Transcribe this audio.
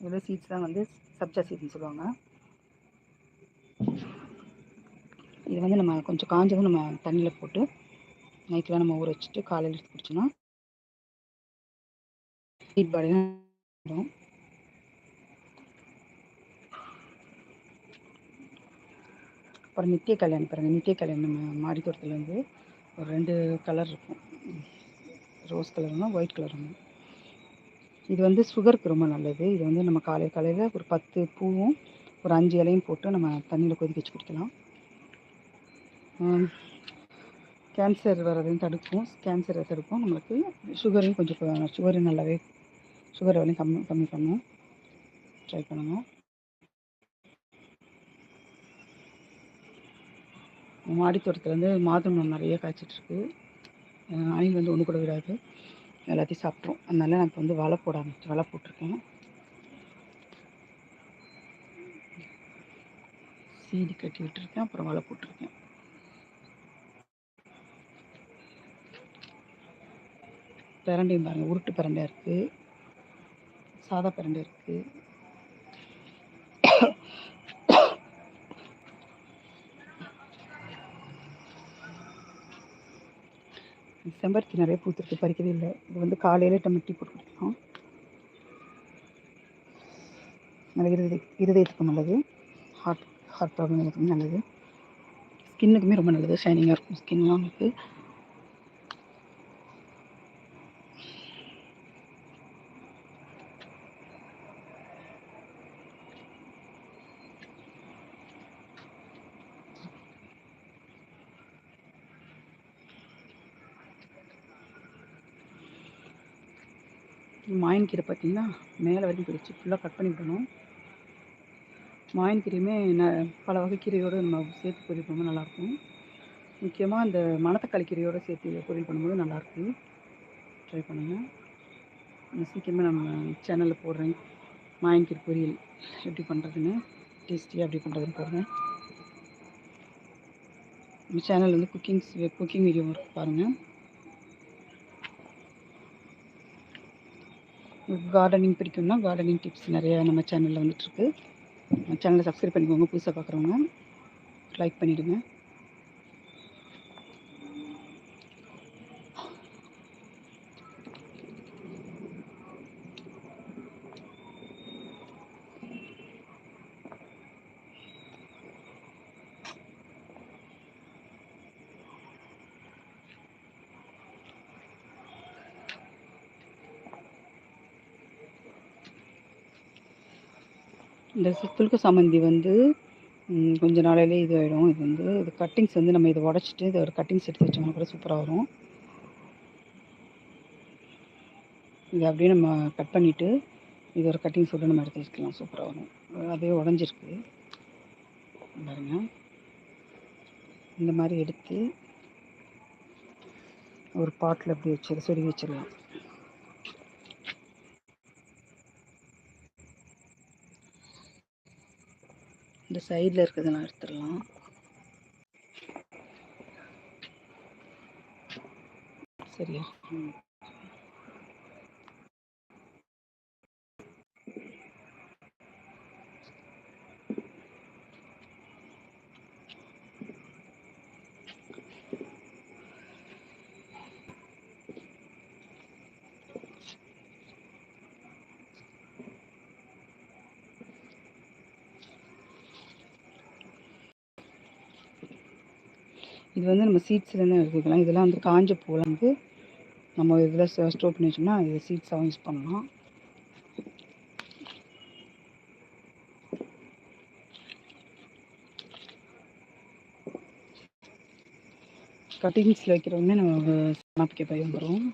இதில் சீட்ஸ் தான் வந்து சப்ஜா சீட்னு சொல்லுவாங்க. இது வந்து நம்ம கொஞ்சம் காஞ்சதும் நம்ம தண்ணியில் போட்டு நைட்டில் நம்ம ஊற வச்சுட்டு காலையில் எடுத்து குடிச்சோன்னா ஹீட் பாடியும் அப்புறம் நித்திய கல்யாணம் பாருங்கள் நித்திய கல்யாணம் நம்ம மாடி தோட்டத்தில் வந்து ஒரு ரெண்டு கலர் இருக்கும். ரோஸ் கலர் ஒன்று ஒயிட் கலர் ஒன்று இது வந்து சுகருக்கு ரொம்ப நல்லது. இது வந்து நம்ம காலை காலையில் ஒரு பத்து பூவும் ஒரு அஞ்சு இலையும் போட்டு நம்ம தண்ணியில் கொதிக்க வச்சு குடிக்கலாம். கேன்சர் வர்றதையும் தடுக்கும். கேன்சரை தடுக்கும். நம்மளுக்கு சுகரையும் கொஞ்சம் சுகரும் நல்லாவே சுகர் வரையும் கம்மி கம்மி பண்ணும். ட்ரை பண்ணுங்கள் மாடி தோட்டத்தில் வந்து மாதுளம் நிறைய காய்ச்சிட்ருக்கு அணில் வந்து ஒன்று கூட விடாது. எல்லாத்தையும் சாப்பிட்ரும் அதனால நான் இப்போ வந்து வலை போட ஆரம்பிச்சு வலை போட்டிருக்கேன். சீடி கட்டி விட்டுருக்கேன். அப்புறம் வலை போட்டிருக்கேன். பிரண்டையும் பாருங்கள் உருட்டு பிரண்டையாக இருக்குது சாதா பிரண்டை இருக்குது செம்பருத்தி நிறைய பூத்துருக்கு பறிக்கவே இல்லை. இது வந்து காலையில் நம்ம டீ போட்டு குடிக்கலாம் நல்ல இருதய இருதயத்துக்கு நல்லது. ஹார்ட் ஹார்ட் ப்ராப்ளம் எல்லாத்துக்குமே நல்லது. ஸ்கின்னுக்குமே ரொம்ப நல்லது. ஷைனிங்காக இருக்கும். ஸ்கின்லாம் நமக்கு மாயின் கீரை பார்த்தீங்கன்னா மேலே வரைக்கும் பிரித்து ஃபுல்லாக கட் பண்ணி விடணும். மாயின் கீரையுமே ந பல வகை கீரையோடு நம்ம சேர்த்து பொரியல் பண்ணும்போது நல்லாயிருக்கும். முக்கியமாக அந்த மணத்தக்காளி கீரையோடு சேர்த்து பொரியல் பண்ணும்போது நல்லாயிருக்கும். ட்ரை பண்ணுங்கள் சீக்கிரமே நம்ம சேனலில் போடுறேன். மாயின் கீரை பொரியல். எப்படி பண்ணுறதுன்னு டேஸ்டியாக எப்படி பண்ணுறதுன்னு போடுறேன் நம்ம சேனல் வந்து குக்கிங்ஸ் குக்கிங் வீடியோ பாருங்கள் கார்டனிங் பிடிக்கும்னா கார்டனிங் டிப்ஸ் நிறைய நம்ம சேனலில் வந்துட்டுருக்கு. சேனலை சப்ஸ்கிரைப் பண்ணிக்கோங்க. புதுசாக பார்க்குறவங்க லைக் பண்ணிவிடுங்க இந்த சித்துளுக்கு சாமந்தி வந்து கொஞ்ச நாளையிலே இது ஆகிடும் இது வந்து இது கட்டிங்ஸ் வந்து நம்ம இதை உடச்சிட்டு இதை ஒரு கட்டிங்ஸ் எடுத்து வச்சோம்னா கூட சூப்பராக வரும். இதை அப்படியே நம்ம கட் பண்ணிவிட்டு இது ஒரு கட்டிங்ஸ் விட்டு நம்ம எடுத்து வச்சுக்கலாம். சூப்பராக வரும். அதே உடஞ்சிருக்கு. பாருங்க. இந்த மாதிரி எடுத்து ஒரு பாட்டில் அப்படி வச்சு சொருகி வச்சிடலாம். இந்த சைடில் இருக்கிறதெல்லாம் எடுத்துடலாம். சரியா? இது வந்து நம்ம சீட்ஸ்லேருந்து எடுத்துக்கலாம். இதெல்லாம் வந்து காஞ்ச பூவில் வந்து நம்ம இதில் ஸ்டோர் பண்ணி வச்சோம்னா இது சீட்ஸாகவும் யூஸ் பண்ணலாம். கட்டிங்ஸில் வைக்கிறவங்க நம்ம நாப்பிக்க பயன்படுறோம்